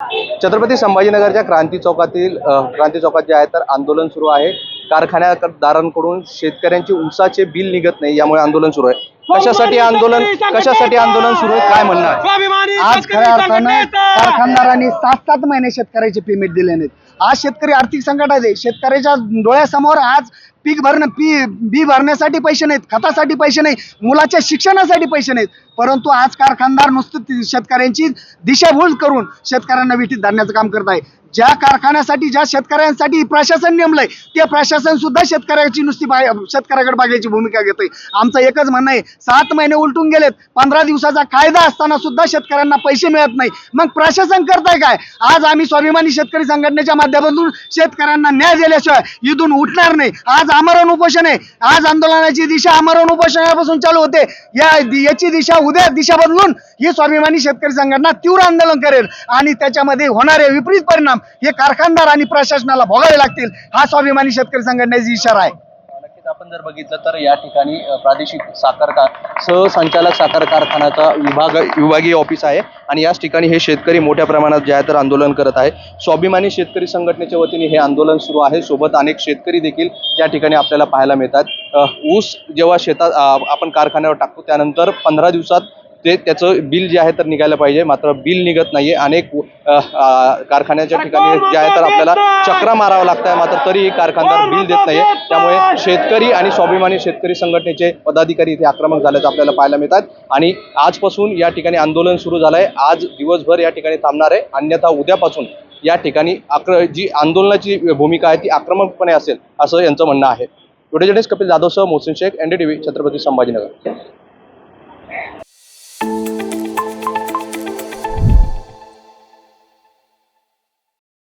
छत्रपती संभाजीनगरच्या क्रांती चौकातील क्रांती चौकात जे आहे तर आंदोलन सुरू आहे. कारखान्यादारांकडून शेतकऱ्यांची ऊसाचे बिल निघत नाही यामुळे आंदोलन सुरू आहे. कशासाठी आंदोलन कशासाठी आंदोलन सुरू आहे? काय म्हणणं आहे आज खऱ्या अर्थानं कारखानदारांनी सात सात महिने शेतकऱ्याचे पेमेंट दिले नाहीत. आज शेतकरी आर्थिक संकटात आहे. शेतकऱ्याच्या डोळ्यासमोर आज पीक भरणं पी बी भरण्यासाठी पैसे नाहीत खतासाठी पैसे नाही मुलाच्या शिक्षणासाठी पैसे नाहीत. परंतु आज कारखानदार नुसतं शेतकऱ्यांची दिशाभूल करून शेतकऱ्यांना विठीत धरण्याचं काम करत आहे. ज्या कारखान्यासाठी ज्या शेतकऱ्यांसाठी प्रशासन नेमलंय ते प्रशासन सुद्धा शेतकऱ्याची नुसती बाहेर शेतकऱ्याकडे बघायची भूमिका घेतोय. आमचं एकच म्हणणं आहे सात महिने उलटून गेलेत पंधरा दिवसाचा कायदा असताना सुद्धा शेतकऱ्यांना पैसे मिळत नाही. मग प्रशासन करताय काय? आज आम्ही स्वाभिमानी शेतकरी संघटनेच्या माध्यमातून शेतकऱ्यांना न्याय दिल्याशिवाय इथून उठणार नाही. आज आमरण उपोषण आहे. आज आंदोलनाची दिशा आमरण उपोषणापासून चालू होते. या याची दिशा उद्या दिशा बदलून ही स्वाभिमानी शेतकरी संघटना तीव्र आंदोलन करेल आणि त्याच्यामध्ये होणारे विपरीत परिणाम हे कारखानदार आणि प्रशासनाला भोगावे लागतील हा स्वाभिमानी शेतकरी संघटनेचा इशारा आहे. आपण जर बघितलं तर या ठिकाणी प्रादेशिक साखर सहसंचालक साखर कारखान्याचा विभाग विभागीय ऑफिस आहे आणि याच ठिकाणी हे शेतकरी मोठ्या प्रमाणात जे आहे तर आंदोलन करत आहे. स्वाभिमानी शेतकरी संघटनेच्या वतीने हे आंदोलन सुरू आहे. सोबत अनेक शेतकरी देखील या ठिकाणी आपल्याला पाहायला मिळतात. ऊस जेव्हा शेतात आपण कारखान्यावर टाकतो त्यानंतर पंधरा दिवसात ते त्याचं बिल जे आहे तर निघायला पाहिजे. मात्र बिल निघत नाहीये. अनेक अ, अ, कारखान्याच्या ठिकाणी जे आहे तर आपल्याला चक्रा मारावं लागत आहे मात्र तरीही कारखानदार बिल देत नाहीये. त्यामुळे शेतकरी आणि स्वाभिमानी शेतकरी संघटनेचे पदाधिकारी इथे आक्रमक झाल्याचं आपल्याला पाहायला मिळतात. आणि आजपासून या ठिकाणी आंदोलन सुरू झालंय. आज दिवसभर या ठिकाणी थांबणार आहे. अन्यथा उद्यापासून या ठिकाणी आक्र जी आंदोलनाची भूमिका आहे ती आक्रमकपणे असेल असं यांचं म्हणणं आहे. व्हिडिओ जर्नलिस्ट कपिल जाधवसह मोहसिन शेख एनडीटीव्ही छत्रपती संभाजीनगर.